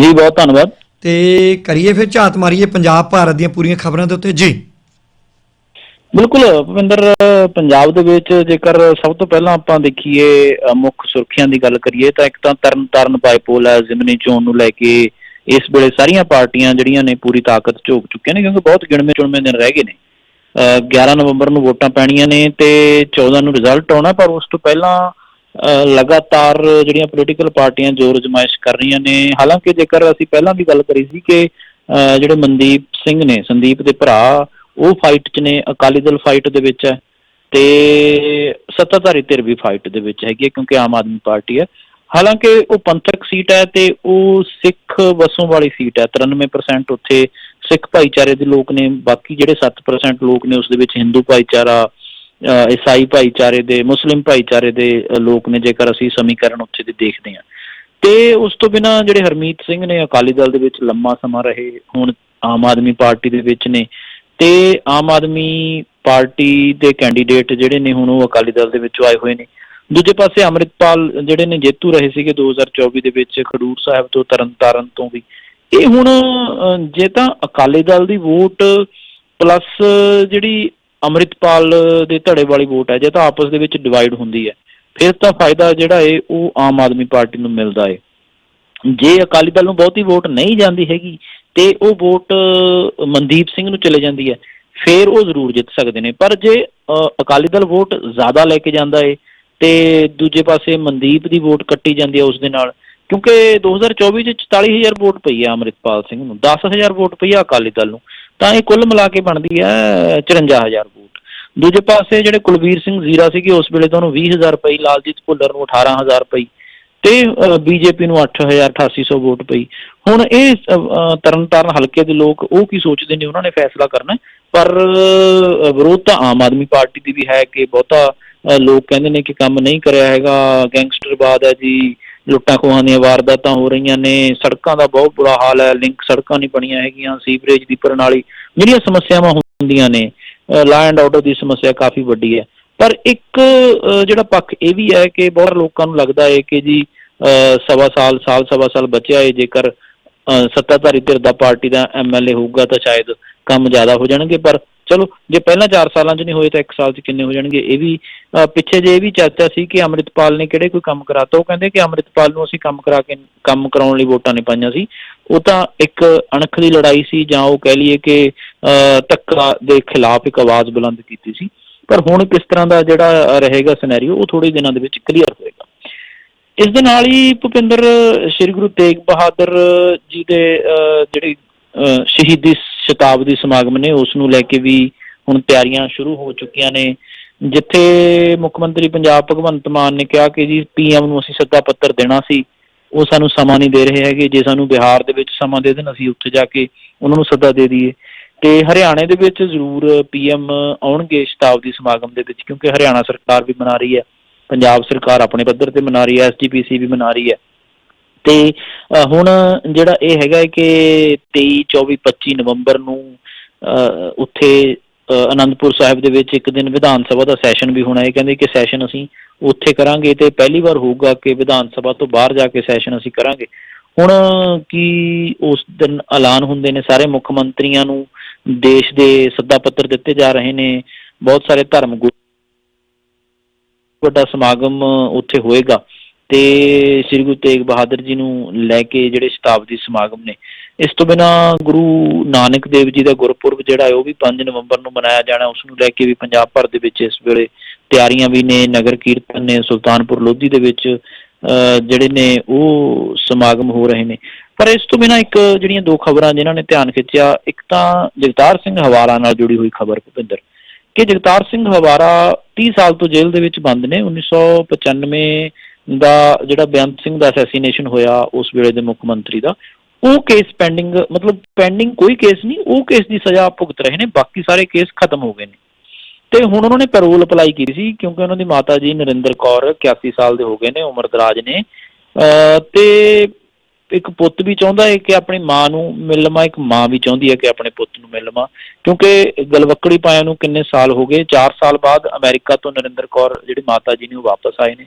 ਜੀ ਬਹੁਤ ਧੰਨਵਾਦ। ਤੇ ਕਰੀਏ ਫਿਰ ਝਾਤ ਮਾਰੀਏ ਪੰਜਾਬ ਭਾਰਤ ਦੀਆਂ ਪੂਰੀਆਂ ਖਬਰਾਂ ਦੇ ਉੱਤੇ। ਜੀ। ਬਿਲਕੁਲ ਭਵਿੰਦਰ ਪੰਜਾਬ ਦੇ ਵਿੱਚ ਜੇਕਰ ਸਭ ਤੋਂ ਪਹਿਲਾਂ ਆਪਾਂ ਦੇਖੀਏ ਮੁੱਖ ਸੁਰਖੀਆਂ ਦੀ ਗੱਲ ਕਰੀਏ ਤਾਂ ਇੱਕ ਤਾਂ ਤਰਨ ਤਾਰਨ ਬਾਈਪੋਲ ਹੈ ਜ਼ਿਮਨੀ ਚੋਣ ਨੂੰ ਲੈ ਕੇ ਇਸ ਵੇਲੇ ਸਾਰੀਆਂ ਪਾਰਟੀਆਂ ਜਿਹੜੀਆਂ ਨੇ ਪੂਰੀ ਤਾਕਤ ਝੋਕ ਚੁੱਕੀਆਂ ਨੇ ਕਿਉਂਕਿ ਬਹੁਤ ਗਿਣਵੇਂ ਚੁਣਵੇਂ ਦਿਨ ਰਹਿ ਗਏ ਨੇ। ਅ, 11 ਨਵੰਬਰ ਨੂੰ ਵੋਟਾਂ ਪੈਣੀਆਂ ਨੇ ਤੇ 14 ਨੂੰ ਰਿਜ਼ਲਟ ਆਉਣਾ ਪਰ ਉਸ ਤੋਂ ਪਹਿਲਾਂ ਲਗਾਤਾਰ ਜਿਹੜੀਆਂ ਪੋਲੀਟੀਕਲ ਪਾਰਟੀਆਂ ਜ਼ੋਰ ਜਮਾਇਸ਼ ਕਰ ਰਹੀਆਂ ਨੇ ਹਾਲਾਂਕਿ ਜੇਕਰ ਅਸੀਂ ਪਹਿਲਾਂ ਵੀ ਗੱਲ ਕਰੀ ਸੀ ਕਿ ਅ, ਜਿਹੜੇ ਮਨਦੀਪ ਸਿੰਘ ਨੇ ਸੰਦੀਪ ਦੇ ਭਰਾ ਉਹ ਫਾਈਟ 'ਚ ਨੇ ਅਕਾਲੀ ਦਲ ਫਾਈਟ ਦੇ ਵਿੱਚ ਹੈ ਤੇ ਸੱਤਾਧਾਰੀ ਧਿਰ ਵੀ ਫਾਈਟ ਦੇ ਵਿੱਚ ਹੈਗੀ ਹੈ ਕਿਉਂਕਿ ਆਮ ਆਦਮੀ ਪਾਰਟੀ ਹੈ। ਹਾਲਾਂਕਿ ਉਹ ਪੰਥਕ ਸੀਟ ਹੈ ਤੇ ਉਹ ਸਿੱਖ ਵਸੋਂ ਵਾਲੀ ਸੀਟ ਹੈ। 93% ਉੱਥੇ ਸਿੱਖ ਭਾਈਚਾਰੇ ਦੇ ਲੋਕ ਨੇ ਬਾਕੀ ਜਿਹੜੇ 7% ਲੋਕ ਨੇ ਉਸ ਦੇ ਵਿੱਚ ਹਿੰਦੂ ਭਾਈਚਾਰਾ ਈਸਾਈ ਭਾਈਚਾਰੇ ਦੇ, ਮੁਸਲਿਮ ਭਾਈਚਾਰੇ ਦੇ ਲੋਕ ਨੇ ਜੇਕਰ ਅਸੀਂ ਸਮੀਕਰਨ ਉੱਥੇ ਦੇ ਦੇਖਦੇ ਹਾਂ। ਤੇ ਉਸ ਤੋਂ ਬਿਨਾ ਜਿਹੜੇ ਹਰਮੀਤ ਸਿੰਘ ਨੇ ਅਕਾਲੀ ਦਲ ਦੇ ਵਿੱਚ ਲੰਮਾ ਸਮਾਂ ਰਹੇ, ਹੁਣ ਆਮ ਆਦਮੀ ਪਾਰਟੀ ਦੇ ਵਿੱਚ ਨੇ, ਤੇ ਆਮ ਆਦਮੀ ਪਾਰਟੀ ਦੇ ਕੈਂਡੀਡੇਟ ਜਿਹੜੇ ਨੇ ਹੁਣ ਉਹ ਅਕਾਲੀ ਦਲ ਦੇ ਵਿੱਚੋਂ ਆਏ ਹੋਏ ਨੇ। ਦੂਜੇ ਪਾਸੇ ਅੰਮ੍ਰਿਤਪਾਲ ਜਿਹੜੇ ਨੇ ਜੇਤੂ ਰਹੇ ਸੀਗੇ 2024 ਦੇ ਵਿੱਚ, ਖਡੂਰ ਸਾਹਿਬ ਤੋਂ, ਤਰਨਤਾਰਨ ਤੋਂ ਵੀ। ਇਹ ਹੁਣ ਜੇ ਤਾਂ ਅਕਾਲੀ ਦਲ ਦੀ ਵੋਟ ਪਲੱਸ ਜਿਹੜੀ ਅੰਮ੍ਰਿਤਪਾਲ ਦੇ ਧੜੇ ਵਾਲੀ ਵੋਟ ਹੈ ਜੇ ਤਾਂ ਆਪਸ ਦੇ ਵਿੱਚ ਡਿਵਾਈਡ ਹੁੰਦੀ ਹੈ। ਫਿਰ ਤਾਂ ਫਾਇਦਾ ਜਿਹੜਾ ਏ ਉਹ ਆਮ ਆਦਮੀ ਪਾਰਟੀ ਨੂੰ ਮਿਲਦਾ ਏ। ਜੇ ਅਕਾਲੀ ਦਲ ਨੂੰ ਬਹੁਤੀ ਵੋਟ ਨਹੀਂ ਜਾਂਦੀ ਹੈਗੀ ਤੇ ਉਹ ਵੋਟ ਮਨਦੀਪ ਸਿੰਘ ਨੂੰ ਚਲੇ ਜਾਂਦੀ ਹੈ ਫੇਰ ਉਹ ਜ਼ਰੂਰ ਜਿੱਤ ਸਕਦੇ ਨੇ। ਪਰ ਜੇ ਅ, ਅਕਾਲੀ ਦਲ ਵੋਟ ਜ਼ਿਆਦਾ ਲੈ ਕੇ ਜਾਂਦਾ ਏ ਤੇ ਦੂਜੇ ਪਾਸੇ ਮਨਦੀਪ ਦੀ ਵੋਟ ਕੱਟੀ ਜਾਂਦੀ ਹੈ ਉਸ ਦੇ ਨਾਲ ਕਿਉਂਕਿ 2024 ਚ 44000 ਵੋਟ ਪਈ ਹੈ ਅੰਮ੍ਰਿਤਪਾਲ ਸਿੰਘ ਨੂੰ 10000 ਵੋਟ ਪਈ ਆ ਅਕਾਲੀ ਦਲ ਨੂੰ। ਤਾਂ ਇਹ ਕੁੱਲ ਮਿਲਾ ਕੇ ਬਣਦੀ ਹੈ 54000 ਵੋਟ। ਦੂਜੇ ਪਾਸੇ ਜਿਹੜੇ ਕੁਲਵੀਰ ਸਿੰਘ ਜ਼ੀਰਾ ਸੀਗੇ ਉਸ ਵੇਲੇ ਤੁਹਾਨੂੰ ਉਹਨੂੰ 20000 ਪਈ ਲਾਲਜੀਤ ਭੁੱਲਰ ਨੂੰ 18000 ਪਈ ਤੇ ਬੀਜੇਪੀ ਨੂੰ 8000 8800 ਵੋਟ ਪਈ। ਹੁਣ ਇਹ ਅ, ਅ, ਤਰਨਤਾਰਨ ਹਲਕੇ ਦੇ ਲੋਕ ਉਹ ਕੀ ਸੋਚਦੇ ਨੇ? ਉਹਨਾਂ ਨੇ ਫੈਸਲਾ ਕਰਨਾ ਪਰ ਵਿਰੋਧ ਤਾਂ ਆਮ ਆਦਮੀ ਪਾਰਟੀ ਦੀ ਵੀ ਹੈ ਕਿ ਬਹੁਤਾ ਲੋਕ ਕਹਿੰਦੇ ਨੇ ਕਿ ਕੰਮ ਨਹੀਂ ਕਰਿਆ ਹੈਗਾ ਗੈਂਗਸਟਰਵਾਦ ਹੈ ਜੀ ਲੁੱਟਾਂ ਖੋਹਾਂ ਦੀਆਂ ਵਾਰਦਾਤਾਂ ਹੋ ਰਹੀਆਂ ਨੇ। ਸੜਕਾਂ ਦਾ ਬਹੁਤ ਬੁਰਾ ਹਾਲ ਹੈ। ਲਿੰਕ ਸੜਕਾਂ ਨਹੀਂ ਬਣੀਆਂ ਹੈਗੀਆਂ। ਸੀਵਰੇਜ ਦੀ ਪ੍ਰਣਾਲੀ ਜਿਹੜੀਆਂ ਸਮੱਸਿਆਵਾਂ ਹੁੰਦੀਆਂ ਨੇ ਲਾ ਐਂਡ ਆਰਡਰ ਦੀ ਸਮੱਸਿਆ ਕਾਫੀ ਵੱਡੀ ਹੈ। ਪਰ ਇੱਕ ਜਿਹੜਾ ਪੱਖ ਇਹ ਵੀ ਹੈ ਕਿ ਬਹੁਤ ਲੋਕਾਂ ਨੂੰ ਲੱਗਦਾ ਹੈ ਕਿ ਜੀ ਅ, ਸਵਾ ਸਾਲ ਸਾਲ ਸਵਾ ਸਾਲ ਬਚਿਆ ਹੈ। ਜੇਕਰ ਸੱਤਾਧਾਰੀ ਧਿਰ ਦਾ ਪਾਰਟੀ ਦਾ ਐਮਐਲਏ ਹੋਊਗਾ ਤਾਂ ਸ਼ਾਇਦ ਕੰਮ ਜ਼ਿਆਦਾ ਹੋ ਜਾਣਗੇ। ਪਰ ਚਲੋ ਜੇ ਪਹਿਲਾਂ 4 ਸਾਲਾਂ 'ਚ ਨਹੀਂ ਹੋਏ ਤਾਂ 1 ਸਾਲ 'ਚ ਕਿੰਨੇ ਹੋ ਜਾਣਗੇ? ਇਹ ਵੀ ਅ, ਪਿੱਛੇ ਜੇ ਇਹ ਵੀ ਚਰਚਾ ਸੀ ਕਿ ਅੰਮ੍ਰਿਤਪਾਲ ਨੇ ਕਿਹੜੇ ਕੋਈ ਕੰਮ ਕਰਾਤਾ ਉਹ ਕਹਿੰਦੇ ਕਿ ਅੰਮ੍ਰਿਤਪਾਲ ਨੂੰ ਅਸੀਂ ਕੰਮ ਕਰਾ ਕੇ ਕੰਮ ਕਰਾਉਣ ਲਈ ਵੋਟਾਂ ਨਹੀਂ ਪਾਈਆਂ ਸੀ। ਉਹ ਤਾਂ ਇੱਕ ਅਣਖ ਦੀ ਲੜਾਈ ਸੀ ਜਾਂ ਉਹ ਕਹਿ ਲਈਏ ਕਿ ਅ, ਧੱਕਾ ਦੇ ਖਿਲਾਫ ਇੱਕ ਆਵਾਜ਼ ਬੁਲੰਦ ਕੀਤੀ ਸੀ। ਪਰ ਹੁਣ ਕਿਸ ਤਰ੍ਹਾਂ ਦਾ ਜਿਹੜਾ ਰਹੇਗਾ ਸਿਨੈਰੀਓ ਉਹ ਥੋੜੇ ਦਿਨਾਂ ਦੇ ਵਿੱਚ ਕਲੀਅਰ ਹੋਏਗਾ। ਇਸ ਦੇ ਨਾਲ ਹੀ ਭੁਪਿੰਦਰ ਸ੍ਰੀ ਗੁਰੂ ਤੇਗ ਬਹਾਦਰ ਜੀ ਦੇ ਅ, ਜਿਹੜੀ ਅ, ਸ਼ਹੀਦੀ ਸ਼ਤਾਬਦੀ ਸਮਾਗਮ ਨੇ ਉਸ ਨੂੰ ਲੈ ਕੇ ਵੀ ਹੁਣ ਤਿਆਰੀਆਂ ਸ਼ੁਰੂ ਹੋ ਚੁੱਕੀਆਂ ਨੇ। ਜਿੱਥੇ ਮੁੱਖ ਮੰਤਰੀ ਪੰਜਾਬ ਭਗਵੰਤ ਮਾਨ ਨੇ ਕਿਹਾ ਕਿ ਜੀ, ਪੀਐਮ ਨੂੰ ਅਸੀਂ ਸੱਦਾ ਪੱਤਰ ਦੇਣਾ ਸੀ, ਉਹ ਸਾਨੂੰ ਸਮਾਂ ਨਹੀਂ ਦੇ ਰਹੇ ਹੈਗੇ। ਜੇ ਸਾਨੂੰ ਬਿਹਾਰ ਦੇ ਵਿੱਚ ਸਮਾਂ ਦੇ ਦੇਣ, ਅਸੀਂ ਉੱਥੇ ਜਾ ਕੇ ਉਹਨਾਂ ਨੂੰ ਸੱਦਾ ਦੇ ਦਈਏ। ਤੇ ਹਰਿਆਣੇ ਦੇ ਵਿੱਚ ਜ਼ਰੂਰ ਪੀਐਮ ਆਉਣਗੇ ਸ਼ਤਾਬਦੀ ਸਮਾਗਮ ਦੇ ਵਿੱਚ, ਕਿਉਂਕਿ ਹਰਿਆਣਾ ਸਰਕਾਰ ਵੀ ਮਨਾ ਰਹੀ ਹੈ। ਪੰਜਾਬ ਸਰਕਾਰ ਆਪਣੇ ਪੱਧਰ ਤੇ ਮਨਾ ਰਹੀ ਹੈ ਐਸਜੀਪੀਸੀ ਵੀ ਮਨਾ ਰਹੀ ਹੈ। ਤੇ ਹੁਣ ਜਿਹੜਾ ਇਹ ਹੈਗਾ ਕਿ 23 24 25 ਨਵੰਬਰ ਨੂੰ ਅ, ਉੱਥੇ ਅਨੰਦਪੁਰ ਸਾਹਿਬ ਦੇ ਵਿੱਚ ਇੱਕ ਦਿਨ ਵਿਧਾਨ ਸਭਾ ਦਾ ਸੈਸ਼ਨ ਵੀ ਹੋਣਾ ਹੈ। ਕਹਿੰਦੇ ਕਿ ਸੈਸ਼ਨ ਅਸੀਂ ਉੱਥੇ ਕਰਾਂਗੇ ਤੇ ਪਹਿਲੀ ਵਾਰ ਹੋਊਗਾ ਕਿ ਵਿਧਾਨ ਸਭਾ ਤੋਂ ਬਾਹਰ ਜਾ ਕੇ ਸੈਸ਼ਨ ਅਸੀਂ ਕਰਾਂਗੇ। ਹੁਣ ਕੀ ਉਸ ਦਿਨ ਐਲਾਨ ਹੁੰਦੇ ਨੇ? ਸਾਰੇ ਮੁੱਖ ਮੰਤਰੀਆਂ ਨੂੰ ਦੇਸ਼ ਦੇ ਸੱਦਾ ਪੱਤਰ ਦਿੱਤੇ ਜਾ ਰਹੇ ਨੇ। ਬਹੁਤ ਸਾਰੇ ਧਰਮ ਗੁਰੂ ਵੱਡਾ ਸਮਾਗਮ ਉੱਥੇ ਹੋਏਗਾ। ਤੇ ਸ੍ਰੀ ਗੁਰੂ ਤੇਗ ਬਹਾਦਰ ਜੀ ਨੂੰ ਲੈ ਕੇ ਜਿਹੜੇ ਸ਼ਤਾਬਦੀ ਸਮਾਗਮ ਨੇ ਇਸ ਤੋਂ ਬਿਨਾ ਗੁਰੂ ਨਾਨਕ ਦੇਵ ਜੀ ਦਾ ਗੁਰਪੁਰਬ ਜਿਹੜਾ ਹੈ ਉਹ ਵੀ 5 ਨਵੰਬਰ ਨੂੰ ਮਨਾਇਆ ਜਾਣਾ ਉਸ ਨੂੰ ਲੈ ਕੇ ਵੀ ਪੰਜਾਬ ਭਰ ਦੇ ਵਿੱਚ ਇਸ ਵੇਲੇ ਤਿਆਰੀਆਂ ਵੀ ਨੇ ਨਗਰ ਕੀਰਤਨ ਨੇ ਸੁਲਤਾਨਪੁਰ ਲੋਧੀ ਦੇ ਵਿੱਚ ਅਹ, ਜਿਹੜੇ ਨੇ ਉਹ ਸਮਾਗਮ ਹੋ ਰਹੇ ਨੇ। ਪਰ ਇਸ ਤੋਂ ਬਿਨਾ ਇੱਕ ਜਿਹੜੀਆਂ ਦੋ ਖਬਰਾਂ ਜਿਨ੍ਹਾਂ ਨੇ ਧਿਆਨ ਖਿੱਚਿਆ ਇੱਕ ਤਾਂ ਜਗਤਾਰ ਸਿੰਘ ਹਵਾਲਾ ਨਾਲ ਜੁੜੀ ਹੋਈ ਖਬਰ ਭੁਪਿੰਦਰ ਕਿ ਜਗਤਾਰ ਸਿੰਘ ਹਵਾਰਾ 30 ਸਾਲ ਤੋਂ ਜੇਲ੍ਹ ਦੇ ਵਿੱਚ ਬੰਦ ਨੇ 1995 ਦਾ ਜਿਹੜਾ ਬੇਅੰਤ ਸਿੰਘ ਦਾ ਅਸੈਸੀਨੇਸ਼ਨ ਹੋਇਆ ਉਸ ਵੇਲੇ ਦੇ ਮੁੱਖ ਮੰਤਰੀ ਦਾ, ਉਹ ਕੇਸ ਪੈਂਡਿੰਗ ਮਤਲਬ ਪੈਂਡਿੰਗ ਕੋਈ ਕੇਸ ਨਹੀਂ, ਉਹ ਕੇਸ ਦੀ ਸਜ਼ਾ ਭੁਗਤ ਰਹੇ ਨੇ, ਬਾਕੀ ਸਾਰੇ ਕੇਸ ਖਤਮ ਹੋ ਗਏ ਨੇ। ਤੇ ਹੁਣ ਉਹਨਾਂ ਨੇ ਪੈਰੋਲ ਅਪਲਾਈ ਕੀਤੀ ਸੀ, ਕਿਉਂਕਿ ਉਹਨਾਂ ਦੀ ਮਾਤਾ ਜੀ ਨਰਿੰਦਰ ਕੌਰ 81 ਸਾਲ ਦੇ ਹੋ ਗਏ ਨੇ, ਉਮਰ ਦਰਾਜ ਨੇ। ਅਹ ਤੇ ਇੱਕ ਪੁੱਤ ਵੀ ਚਾਹੁੰਦਾ ਹੈ ਕਿ ਆਪਣੀ ਮਾਂ ਨੂੰ ਮਿਲ ਲਵਾਂ, ਇੱਕ ਮਾਂ ਵੀ ਚਾਹੁੰਦੀ ਹੈ ਕਿ ਆਪਣੇ ਪੁੱਤ ਨੂੰ ਮਿਲ ਲਵਾਂ, ਕਿਉਂਕਿ ਗਲਵੱਕੜੀ ਪਾਇਆ ਨੂੰ ਕਿੰਨੇ ਸਾਲ ਹੋ ਗਏ 4 ਸਾਲ ਬਾਅਦ ਅਮਰੀਕਾ ਤੋਂ ਨਰਿੰਦਰ ਕੌਰ, ਜਿਹੜੀ ਮਾਤਾ ਜੀ ਨੇ ਉਹ ਵਾਪਸ ਆਏ ਨੇ।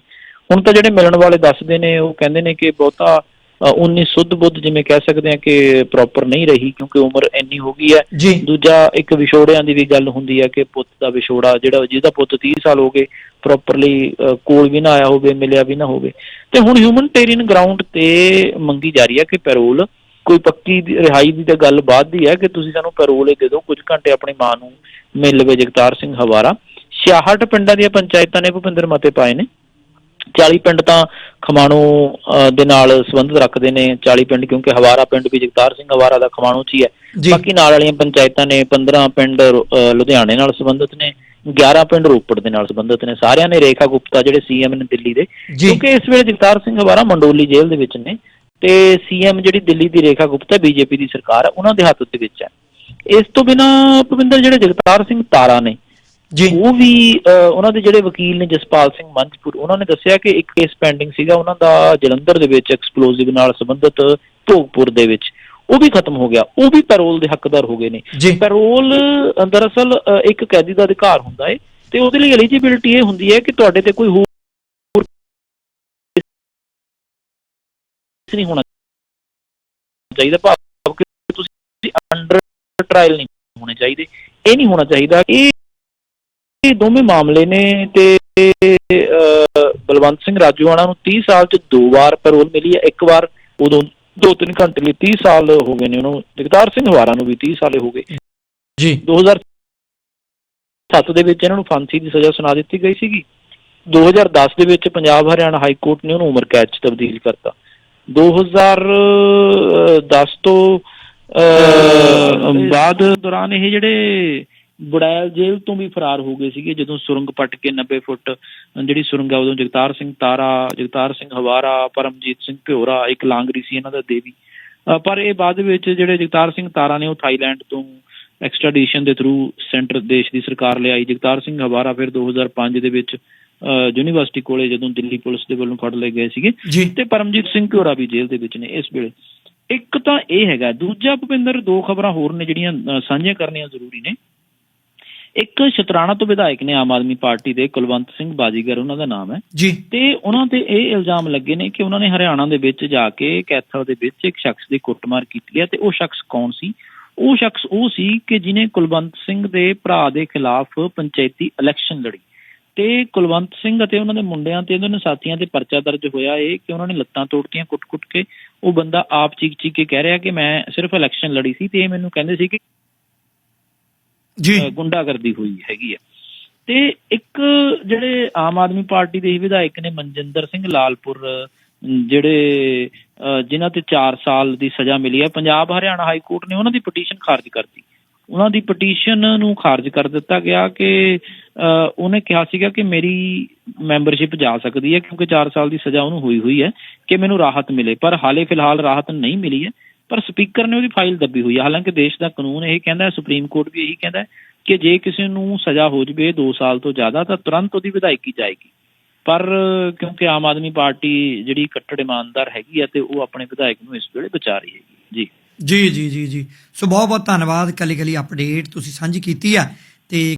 ਹੁਣ ਤਾਂ ਜਿਹੜੇ ਮਿਲਣ ਵਾਲੇ ਦੱਸਦੇ ਨੇ ਉਹ ਕਹਿੰਦੇ ਨੇ ਕਿ ਬਹੁਤਾ ਉਨੀ ਸੁੱਧ ਬੁੱਧ ਜਿਵੇਂ ਕਹਿ ਸਕਦੇ ਆ ਕਿ ਪ੍ਰੋਪਰ ਨਹੀਂ ਰਹੀ ਕਿਉਂਕਿ ਉਮਰ ਇੰਨੀ ਹੋ ਗਈ ਹੈ। ਦੂਜਾ ਇੱਕ ਵਿਛੋੜਿਆਂ ਦੀ ਵੀ ਗੱਲ ਹੁੰਦੀ ਹੈ ਕਿ ਪੁੱਤ ਦਾ ਵਿਛੋੜਾ ਜਿਹੜਾ ਜਿਹਦਾ ਪੁੱਤ 30 ਸਾਲ ਹੋ ਗਏ ਪ੍ਰੋਪਰਲੀ ਕੋਲ ਵੀ ਨਾ ਆਇਆ ਹੋਵੇ ਮਿਲਿਆ ਵੀ ਨਾ ਹੋਵੇ। ਤੇ ਹੁਣ ਹਿਊਮਨਟੇਰੀਅਨ ਗਰਾਊਂਡ ਤੇ ਮੰਗੀ ਜਾ ਰਹੀ ਹੈ ਕਿ ਪੈਰੋਲ ਕੋਈ ਪੱਕੀ ਰਿਹਾਈ ਦੀ ਤਾਂ ਗੱਲ ਬਾਅਦ ਦੀ ਹੈ ਕਿ ਤੁਸੀਂ ਸਾਨੂੰ ਪੈਰੋਲ ਹੀ ਦੇ ਦਿਓ ਕੁਝ ਘੰਟੇ ਆਪਣੀ ਮਾਂ ਨੂੰ ਮਿਲ ਲਵੇ ਜਗਤਾਰ ਸਿੰਘ ਹਵਾਰਾ। 66 ਪਿੰਡਾਂ ਦੀਆਂ ਪੰਚਾਇਤਾਂ ਨੇ ਭੁਪਿੰਦਰ ਮਤੇ ਪਾਏ ਨੇ। 40 ਪਿੰਡ ਤਾਂ ਖਮਾਣੋ ਦੇ ਨਾਲ ਸੰਬੰਧਿਤ ਰੱਖਦੇ ਨੇ 40 ਪਿੰਡ ਕਿਉਂਕਿ ਹਵਾਰਾ ਪਿੰਡ ਵੀ ਜਗਤਾਰ ਸਿੰਘ ਹਵਾਰਾ ਦਾ ਖਮਾਣੋ 'ਚ ਹੀ ਹੈ। ਬਾਕੀ ਨਾਲ ਵਾਲੀਆਂ ਪੰਚਾਇਤਾਂ ਨੇ 15 ਪਿੰਡ ਲੁਧਿਆਣੇ ਨਾਲ ਸੰਬੰਧਿਤ ਨੇ 11 ਪਿੰਡ ਰੋਪੜ ਦੇ ਨਾਲ ਸੰਬੰਧਿਤ ਨੇ। ਸਾਰਿਆਂ ਨੇ ਰੇਖਾ ਗੁਪਤਾ ਜਿਹੜੇ ਸੀਐਮ ਨੇ ਦਿੱਲੀ ਦੇ। ਕਿਉਂਕਿ ਇਸ ਵੇਲੇ ਜਗਤਾਰ ਸਿੰਘ ਹਵਾਰਾ ਮੰਡੋਲੀ ਜੇਲ੍ਹ ਦੇ ਵਿੱਚ ਨੇ ਤੇ ਸੀਐਮ ਜਿਹੜੀ ਦਿੱਲੀ ਦੀ ਰੇਖਾ ਗੁਪਤਾ ਬੀਜੇਪੀ ਦੀ ਸਰਕਾਰ ਹੈ ਉਹਨਾਂ ਦੇ ਹੱਥ ਦੇ ਵਿੱਚ ਹੈ। ਇਸ ਤੋਂ ਬਿਨਾ ਭਵਿੰਦਰ ਜਿਹੜੇ ਜਗਤਾਰ ਸਿੰਘ ਤਾਰਾ ਨੇ ਜੀ। ਉਹ ਵੀ ਉਹਨਾਂ ਦੇ ਜਿਹੜੇ ਵਕੀਲ ਨੇ ਜਸਪਾਲ ਸਿੰਘ ਮੰਝਪੁਰ ਉਹਨਾਂ ਨੇ ਦੱਸਿਆ ਕਿ ਇੱਕ ਕੇਸ ਪੈਂਡਿੰਗ ਸੀਗਾ ਉਹਨਾਂ ਦਾ ਜਲੰਧਰ ਦੇ ਵਿੱਚ ਐਕਸਪਲੋਸਿਵ ਨਾਲ ਸੰਬੰਧਿਤ ਭੋਗਪੁਰ ਦੇ ਵਿੱਚ। ਉਹ ਵੀ ਖਤਮ ਹੋ ਗਿਆ। ਉਹ ਵੀ ਪੈਰੋਲ ਦੇ ਹੱਕਦਾਰ ਹੋ ਗਏ ਨੇ। ਪੈਰੋਲ ਅ, ਦਰਅਸਲ ਅ, ਇੱਕ ਕੈਦੀ ਦਾ ਅਧਿਕਾਰ ਹੁੰਦਾ ਹੈ ਤੇ ਉਹਦੇ ਲਈ ਐਲੀਜੀਬਿਲਟੀ ਇਹ ਹੁੰਦੀ ਹੈ ਕਿ ਤੁਹਾਡੇ ਤੇ ਕੋਈ ਹੋਰ ਨਹੀਂ ਹੋਣਾ ਚਾਹੀਦਾ। ਭਾਵ ਕਿ ਤੁਸੀਂ ਅੰਡਰ ਟ੍ਰਾਇਲ ਨਹੀਂ ਹੋਣੇ ਚਾਹੀਦੇ। ਇਹ ਨਹੀਂ ਹੋਣਾ ਚਾਹੀਦਾ। ਇਹ ਇਹ ਦੋਵੇਂ ਮਾਮਲੇ ਨੇ ਤੇ ਬਲਵੰਤ ਸਿੰਘ ਰਾਜੂਆਣਾ ਨੂੰ 30 ਸਾਲ ਚ ਦੋ ਵਾਰ ਪੈਰੋਲ ਮਿਲੀ ਹੈ। ਇੱਕ ਵਾਰ ਉਦੋਂ ਦੋ ਤਿੰਨ ਘੰਟੇ ਲਈ 30 ਸਾਲ ਹੋ ਗਏ ਨੇ ਉਹਨੂੰ। ਜਗਤਾਰ ਸਿੰਘ ਹਵਾਰਾ ਨੂੰ ਵੀ 30 ਸਾਲੇ ਹੋ ਗਏ। ਜੀ। 2007 ਦੇ ਵਿੱਚ ਇਹਨਾਂ ਨੂੰ ਫਾਂਸੀ ਦੀ ਸਜ਼ਾ ਸੁਣਾ ਦਿੱਤੀ ਗਈ ਸੀਗੀ। 2010 ਦੇ ਵਿੱਚ ਪੰਜਾਬ ਹਰਿਆਣਾ ਹਾਈ ਕੋਰਟ ਨੇ ਉਹਨੂੰ ਉਮਰ ਕੈਦ 'ਚ ਤਬਦੀਲ ਕਰਤਾ। 2010 ਤੋਂ ਬਾਅਦ ਦੌਰਾਨ ਇਹ ਜਿਹੜੇ ਬੁੜੈਲ ਜੇਲ੍ਹ ਤੋਂ ਵੀ ਫਰਾਰ ਹੋ ਗਏ ਸੀਗੇ ਜਦੋਂ ਸੁਰੰਗ ਪੱਟ ਕੇ 90 ਫੁੱਟ ਜਿਹੜੀ ਸੁਰੰਗ ਆ ਉਦੋਂ ਜਗਤਾਰ ਸਿੰਘ ਤਾਰਾ ਜਗਤਾਰ ਸਿੰਘ ਹਵਾਰਾ ਪਰਮਜੀਤ ਸਿੰਘ ਭਿਓਰਾ ਇੱਕ ਲਾਂਗਰੀ ਸੀ ਇਹਨਾਂ ਦਾ ਦੇਵੀ। ਪਰ ਇਹ ਬਾਅਦ ਵਿੱਚ ਜਿਹੜੇ ਜਗਤਾਰ ਸਿੰਘ ਤਾਰਾ ਨੇ ਉਹ ਥਾਈਲੈਂਡ ਤੋਂ ਐਕਸਟ੍ਰੈਡੀਸ਼ਨ ਦੇ ਥਰੂ ਸੈਂਟਰ ਦੇਸ਼ ਦੀ ਸਰਕਾਰ ਲਿਆਈ। ਜਗਤਾਰ ਸਿੰਘ ਹਵਾਰਾ ਫਿਰ 2005 ਦੇ ਵਿੱਚ ਯੂਨੀਵਰਸਿਟੀ ਕੋਲੇ ਜਦੋਂ ਦਿੱਲੀ ਪੁਲਿਸ ਦੇ ਵੱਲੋਂ ਫੜ ਲਏ ਗਏ ਸੀਗੇ। ਤੇ ਪਰਮਜੀਤ ਸਿੰਘ ਘੋਰਾ ਵੀ ਜੇਲ੍ਹ ਦੇ ਵਿੱਚ ਨੇ ਇਸ ਵੇਲੇ। ਇੱਕ ਤਾਂ ਇਹ ਹੈਗਾ ਦੂਜਾ ਭੁਪਿੰਦਰ ਦੋ ਖਬਰਾਂ ਹੋਰ ਨੇ ਜਿਹੜੀਆਂ ਸਾਂਝੀਆਂ ਕਰਨੀਆਂ ਜ਼ਰੂਰੀ ਨੇ। ਇੱਕ ਸ਼ਤਰਾਣਾ ਤੋਂ ਵਿਧਾਇਕ ਨੇ ਆਮ ਆਦਮੀ ਪਾਰਟੀ ਦੇ ਕੁਲਵੰਤ ਸਿੰਘ ਬਾਜੀਗਰ ਉਹਨਾਂ ਦਾ ਨਾਮ ਹੈ। ਜੀ। ਤੇ ਉਹਨਾਂ ਤੇ ਇਹ ਇਲਜ਼ਾਮ ਲੱਗੇ ਨੇ ਕਿ ਉਹਨਾਂ ਨੇ ਹਰਿਆਣਾ ਦੇ ਵਿੱਚ ਜਾ ਕੇ ਕੈਥਲ ਦੇ ਵਿੱਚ ਇੱਕ ਸ਼ਖਸ ਦੀ ਕੁੱਟਮਾਰ ਕੀਤੀ ਹੈ ਤੇ ਉਹ ਸ਼ਖਸ ਕੌਣ ਸੀ? ਉਹ ਸ਼ਖਸ ਉਹ ਸੀ ਕਿ ਜਿਨੇ ਕੁਲਵੰਤ ਸਿੰਘ ਦੇ ਭਰਾ ਦੇ ਖਿਲਾਫ ਪੰਚਾਇਤੀ ਇਲੈਕਸ਼ਨ ਲੜੀ। ਤੇ ਕੁਲਵੰਤ ਸਿੰਘ ਅਤੇ ਉਹਨਾਂ ਦੇ ਮੁੰਡਿਆਂ ਤੇ ਉਹਨਾਂ ਦੇ ਸਾਥੀਆਂ ਤੇ ਪਰਚਾ ਦਰਜ ਹੋਇਆ ਇਹ ਕਿ ਉਹਨਾਂ ਨੇ ਲੱਤਾਂ ਤੋੜਤੀਆਂ ਕੁੱਟ-ਕੁੱਟ ਕੇ। ਉਹ ਬੰਦਾ ਆਪ ਚੀਕ-ਚੀਕ ਕੇ ਕਹਿ ਰਿਹਾ ਕਿ ਮੈਂ ਸਿਰਫ ਇਲੈਕਸ਼ਨ ਲੜੀ ਸੀ ਤੇ ਇਹ ਮੈਨੂੰ ਕਹਿੰਦੇ ਸੀ ਕਿ ਜੀ। ਗੁੰਡਾਗਰਦੀ ਹੋਈ ਹੈਗੀ ਹੈ ਤੇ ਇੱਕ ਜਿਹੜੇ ਆਮ ਆਦਮੀ ਪਾਰਟੀ ਦੇ ਵਿਧਾਇਕ ਨੇ ਮਨਜਿੰਦਰ ਸਿੰਘ ਲਾਲਪੁਰ, ਜਿਹੜੇ ਜਿਨ੍ਹਾਂ ਤੇ 4 ਸਾਲ ਦੀ ਸਜ਼ਾ ਮਿਲੀ ਹੈ। ਪੰਜਾਬ ਹਰਿਆਣਾ ਹਾਈ ਕੋਰਟ ਨੇ ਉਹਨਾਂ ਦੀ ਪਟੀਸ਼ਨ ਖਾਰਜ ਕਰਤੀ। ਉਹਨਾਂ ਦੀ ਪਟੀਸ਼ਨ ਨੂੰ ਖਾਰਜ ਕਰ ਦਿੱਤਾ ਗਿਆ ਕਿ ਉਹਨੇ ਕਿਹਾ ਸੀਗਾ ਕਿ ਮੇਰੀ ਮੈਂਬਰਸ਼ਿਪ ਜਾ ਸਕਦੀ ਹੈ ਕਿਉਂਕਿ 4 ਸਾਲ ਦੀ ਸਜ਼ਾ ਉਹਨੂੰ ਹੋਈ ਹੋਈ ਹੈ ਕਿ ਮੈਨੂੰ ਰਾਹਤ ਮਿਲੇ। ਪਰ ਹਾਲੇ ਫਿਲਹਾਲ ਰਾਹਤ ਨਹੀਂ ਮਿਲੀ ਹੈ। ਪਰ ਸਪੀਕਰ ਨੇ ਉਹਦੀ ਫਾਈਲ ਦੱਬੀ ਹੋਈ ਹੈ ਹਾਲਾਂਕਿ ਦੇਸ਼ ਦਾ ਕਾਨੂੰਨ ਇਹ ਕਹਿੰਦਾ ਹੈ, ਸੁਪਰੀਮ ਕੋਰਟ ਵੀ ਇਹੀ ਕਹਿੰਦਾ ਹੈ ਕਿ ਜੇ ਕਿਸੇ ਨੂੰ ਸਜ਼ਾ ਹੋ ਜਵੇ 2 ਸਾਲ ਤੋਂ ਜ਼ਿਆਦਾ, ਤਾਂ ਤੁਰੰਤ ਉਹਦੀ ਵਿਧਾਇਕੀ ਜਾਏਗੀ। ਪਰ ਕਿਉਂਕਿ ਆਮ ਆਦਮੀ ਪਾਰਟੀ ਜਿਹੜੀ ਕੱਟੜ ਇਮਾਨਦਾਰ ਹੈਗੀ ਆ ਤੇ ਉਹ ਆਪਣੇ ਵਿਧਾਇਕ ਨੂੰ ਇਸ ਵੇਲੇ ਬਚਾ ਰਹੀ ਹੈਗੀ ਜੀ। ਜੀ ਜੀ ਜੀ ਜੀ। ਸੋ ਬਹੁਤ ਬਹੁਤ ਧੰਨਵਾਦ। ਕਲੀ ਕਲੀ ਅਪਡੇਟ ਤੁਸੀਂ ਸਾਂਝੀ ਕੀਤੀ ਆ ਤੇ